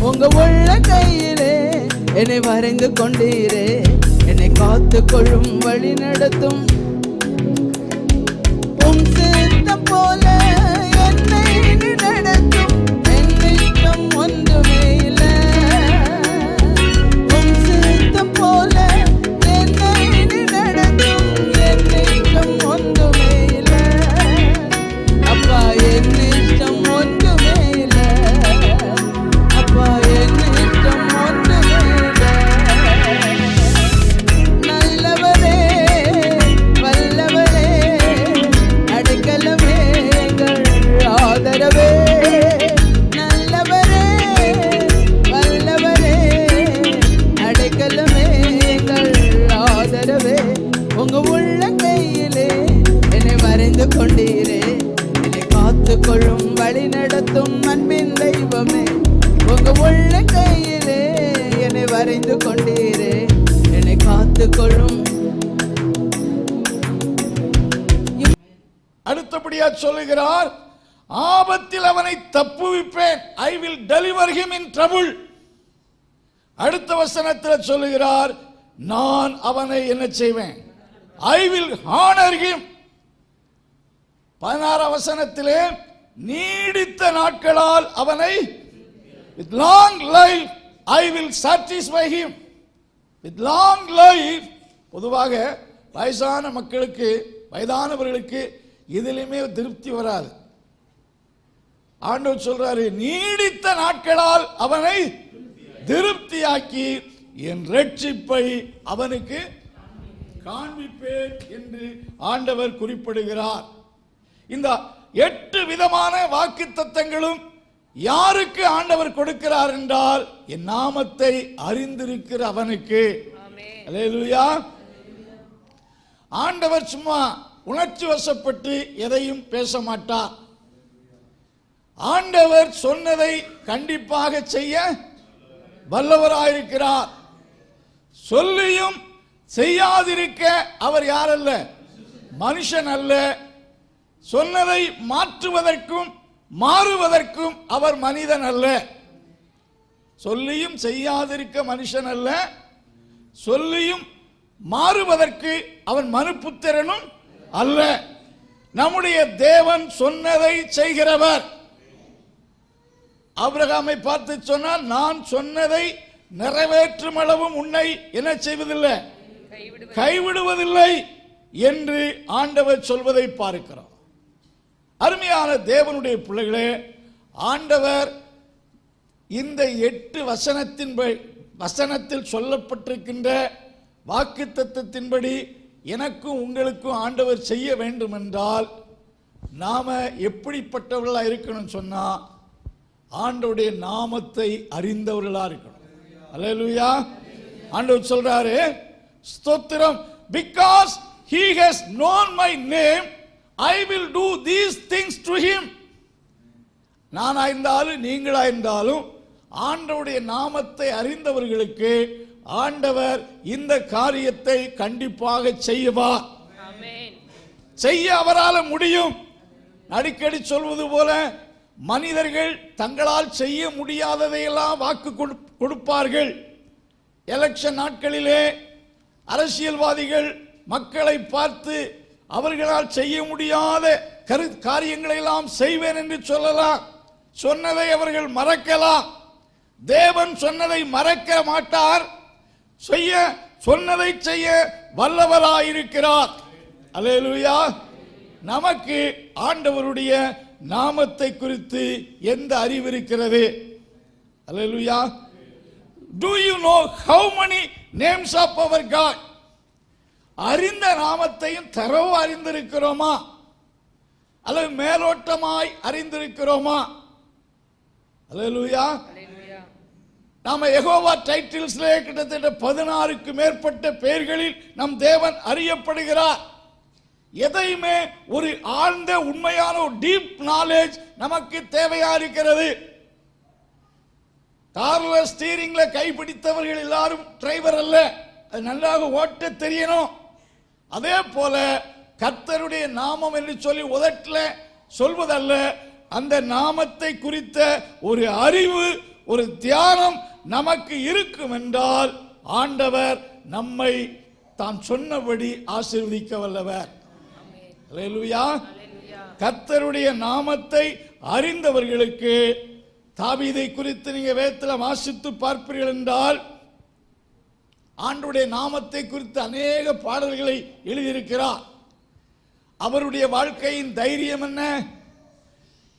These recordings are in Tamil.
உங்க உள்ள கையிலே என்னை வரைந்து கொண்டீரே. என்னை காத்து கொள்ளும் வழி நடத்தும் நடத்தும் தெய்வமே உங்க உள்ள கையிலே என்னை வரைந்து கொண்டீரே. என்னை காத்து கொள்ளும் அடுத்தபடியா சொல்லுகிறார் ஆபத்தில் அவனை தப்புவிப்பேன். I will deliver him in trouble அடுத்த வசனத்தில் சொல்லுகிறார் நான் அவனை என்ன செய்வேன்? ஐ வில் ஹானர் ஹிம் பதினாறாம் வசனத்திலே நீடித்த நாட்களால் அவனை with long life I will satisfy him with long life பொதுவாக வயசான மக்களுக்கு வயதானவர்களுக்கு எதிலுமே திருப்தி வராது. ஆண்டவர் சொல்றாரு நீடித்த நாட்களால் அவனை திருப்தியாக்கி என் ரட்சிப்பை அவனுக்கு காண்பிப்பேன் என்று ஆண்டவர் குறிப்பிடுகிறார். இந்த எட்டு விதமான வாக்கு தத்தங்களும் யாருக்கு ஆண்டவர் கொடுக்கிறார் என்றால் என் நாமத்தை அறிந்திருக்கிற அவனுக்கு. ஆண்டவர் சும்மா உணர்ச்சி வசப்பட்டு எதையும் பேச மாட்டார் ஆண்டவர் சொன்னதை கண்டிப்பாக செய்ய வல்லவராயிருக்கிறார். சொல்லியும் செய்யாதிருக்க அவர் யாரல்ல? மனுஷன் அல்ல. சொன்னதை மாற்றுவதற்கும் மாறுவதற்கும் அவர் மனிதன் அல்ல. சொல்லியும் செய்யாதிருக்க மனுஷன் அல்ல. சொல்லியும் மாறுவதற்கு அவன் மனுப்புத்திரனும் அல்ல. நம்முடைய தேவன் சொன்னதை செய்கிறவர். ஆபிரகாமை பார்த்து சொன்னால் நான் சொன்னதை நிறைவேற்றும் அளவும் உன்னை என்ன செய்வதில்லை? கைவிடுவதில்லை என்று ஆண்டவர் சொல்வதை பார்க்கிறோம். அருமையான தேவனுடைய பிள்ளைகளே ஆண்டவர் இந்த எட்டு வசனத்தின் வசனத்தில் சொல்லப்பட்டிருக்கின்ற வாக்கு தத்துவத்தின்படி எனக்கும் உங்களுக்கும் ஆண்டவர் செய்ய வேண்டும் என்றால் நாம எப்படிப்பட்டவர்களாக இருக்கணும் சொன்னால் ஆண்டவருடைய நாமத்தை அறிந்தவர்களாக இருக்கணும். அல்லேலூயா. ஆண்டவர் சொல்றாரு ஸ்தோத்திரம் because he has known my name i will do these things to him. நானா இருந்தாலும் நீங்களா இருந்தாலும் ஆண்டவருடைய நாமத்தை அறிந்தவர்களுக்கு ஆண்டவர் இந்த காரியத்தை கண்டிப்பாக செய்வார் செய்ய அவரால் முடியும். அடிக்கடி சொல்வது போல மனிதர்கள் தங்களால் செய்ய முடியாததையெல்லாம் வாக்கு கொடு- கொடுப்பார்கள். எலெக்ஷன் நாட்களிலே அரசியல்வாதிகள் மக்களை பார்த்து அவர்களால் செய்ய முடியாத கரு காரியங்களை எல்லாம் செய்வேன் என்று சொல்லலாம். சொன்னதை அவர்கள் மறக்கலாம். தேவன் சொன்னதை மறக்க மாட்டார். செய்ய சொன்னதை செய்ய வல்லவராயிருக்கிறார். அல்லேலூயா. நமக்கு ஆண்டவருடைய நாமத்தை குறித்து எந்த அறிவு இருக்கிறது? அல்லேலூயா. Do you know how many names of our God அறிந்த நாமத்தையும் தரவு அறிந்திருக்கிறோமா? அல்லது மேலோட்டமாய் அறிந்திருக்கிறோமா? அல்லேலூயா. நாம யெகோவா டைட்டில்ஸ்ல கிட்டத்தட்ட பதினாறுக்கு மேற்பட்ட பெயர்களில் நம் தேவன் அறியப்படுகிறார். எதையுமே ஒரு ஆழ்ந்த உண்மையான ஒரு டீப் நாலேஜ் நமக்கு தேவையா இருக்கிறது. கார்ல ஸ்டீரிங்ல கைப்பிடித்தவர்கள் எல்லாரும் டிரைவர் அல்ல. அது நன்றாக ஓட்ட தெரியணும். அதே போல கர்த்தருடைய நாமம் என்று சொல்லி உதட்டில் சொல்வதல்ல அந்த நாமத்தை குறித்த ஒரு அறிவு ஒரு தியானம் நமக்கு இருக்கும் என்றால் ஆண்டவர் நம்மை தான் சொன்னபடி ஆசீர்வதிக்க வல்லவர். கர்த்தருடைய நாமத்தை அறிந்தவர்களுக்கு தாபீதை குறித்து நீங்க வேத்தில் வாசித்து பார்ப்பீர்கள் என்றால் ஆண்டுடைய நாமத்தை குறித்து அநேக பாடல்களை எழுதியிருக்கிறார். அவருடைய வாழ்க்கையின் தைரியம் என்ன?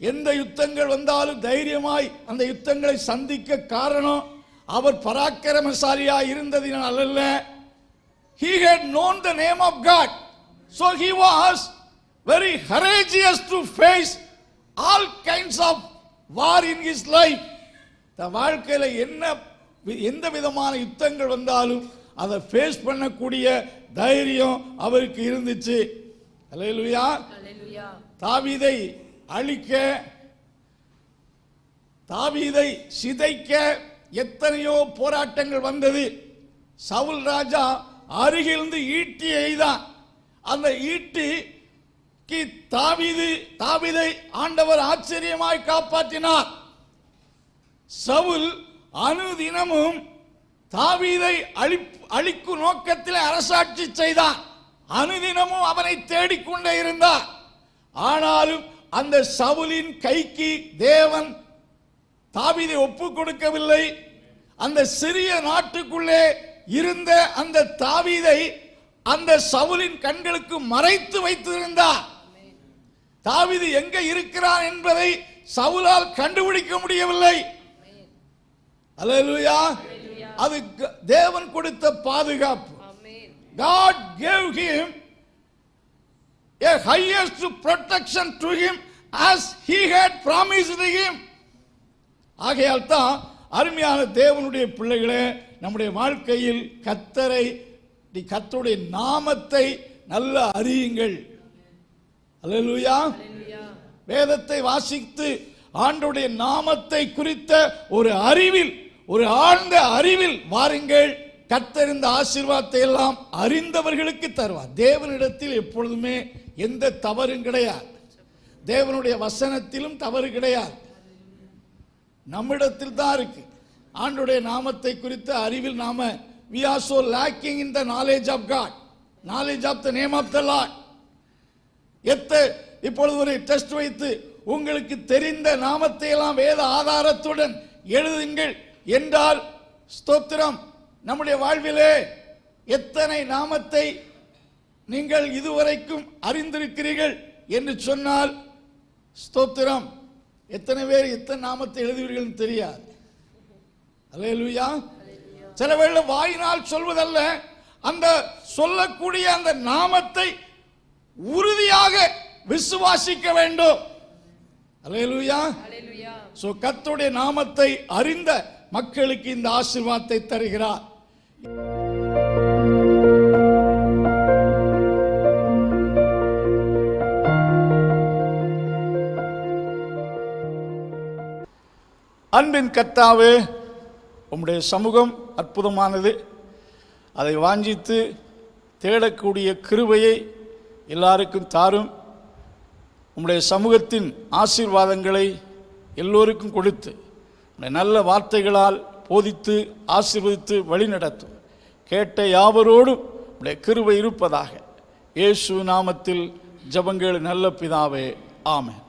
எந்த யுத்தங்கள் வந்தாலும் தைரியமாய் அந்த யுத்தங்களை சந்திக்க காரணம் அவர் பராக்கிரமசாலியாக இருந்ததினால் அல்ல he had known the name of god. So he was very courageous to face all kinds of war in his life. இந்த வாழ்க்கையில் என்ன எந்த விதமான யுத்தங்கள் வந்தாலும் அதை ஃபேஸ் பண்ணக்கூடிய தைரியம் அவருக்கு இருந்துச்சு. அல்லேலூயா. தாவீதை அழிக்க தாவீதை சிதைக்க எத்தனையோ போராட்டங்கள் வந்தது. சவுல் ராஜா அருகிலிருந்து ஈட்டி எய்தான். அந்த ஈட்டிக்கு தாவீது தாவீதை ஆண்டவர் ஆச்சரியமாய் காப்பாற்றினார். சவுல் அனுதினமும் தாவீதை அழி அழிக்கும் நோக்கத்தில் அரசாட்சி செய்தான். அனுதினமும் அவனை தேடிக்கொண்டே இருந்தார் ஆனாலும் அந்த சவுலின் கைக்கு தேவன் தாவீதை ஒப்பு கொடுக்கவில்லை. அந்த சிறிய நாட்டுக்குள்ளே இருந்த அந்த தாவீதை அந்த சவுலின் கண்களுக்கு மறைத்து வைத்திருந்தார் தாவிது எங்க இருக்கிறான் என்பதை சவுலால் கண்டுபிடிக்க முடியவில்லை. அல்லேலூயா அது தேவன் கொடுத்த பாதுகாப்பு. God gave him a highest protection to him as he had promised him. ஆகையால் தான் அருமையான தேவனுடைய பிள்ளைகளே நம்முடைய வாழ்க்கையில் கத்தரை நீ கத்தருடைய நாமத்தை நல்ல அறியுங்கள். அல்லேலூயா வேதத்தை வாசித்து ஆண்டுடைய நாமத்தை குறித்த ஒரு அறிவில் ஒரு ஆழ்ந்த அறிவில் வாருங்கள். கத்தறிந்த ஆசீர்வாதத்தை எல்லாம் அறிந்தவர்களுக்கு தருவார். தேவனிடத்தில் எப்பொழுதுமே எந்த தவறும் கிடையாது. தேவனுடைய வசனத்திலும் தவறு கிடையாது. நம்மிடத்தில் தான் இருக்கு. ஆண்டுடைய நாமத்தை குறித்த அறிவில் நாம we are so lacking in the knowledge of God knowledge of the name of the Lord எத்த இப்பொழுது ஒரு டெஸ்ட் வைத்து உங்களுக்கு தெரிந்த நாமத்தை எல்லாம் வேத ஆதாரத்துடன் எழுதுங்கள் என்றால் ஸ்தோத்திரம். நம்முடைய வாழ்விலே எத்தனை நாமத்தை நீங்கள் இதுவரைக்கும் அறிந்திருக்கிறீர்கள் என்று சொன்னால் ஸ்தோத்திரம். எத்தனை பேர் எத்தனை நாமத்தை எழுதுவீர்கள் தெரியாது. அலையலுயா சில வேளை வாயினால் சொல்வதல்ல அந்த சொல்லக்கூடிய அந்த நாமத்தை உறுதியாக விசுவாசிக்க வேண்டும். அல்லேலூயா சோ கர்த்தருடைய நாமத்தை அறிந்த மக்களுக்கு இந்த ஆசீர்வாதத்தை தருகிறார். அன்பின் கர்த்தாவே உம்முடைய சமூகம் அற்புதமானது. அதை வாஞ்சித்து தேடக்கூடிய கிருபையை எல்லாருக்கும் தாரும். உம்முடைய சமூகத்தின் ஆசீர்வாதங்களை எல்லோருக்கும் கொடுத்து உம்முடைய நல்ல வார்த்தைகளால் போதித்து ஆசீர்வதித்து வழிநடத்தும். கேட்ட யாவரோடும் உம்முடைய கிருவை இருப்பதாக. இயேசு நாமத்தில் ஜபங்கள் நல்ல பிதாவே ஆமேன்.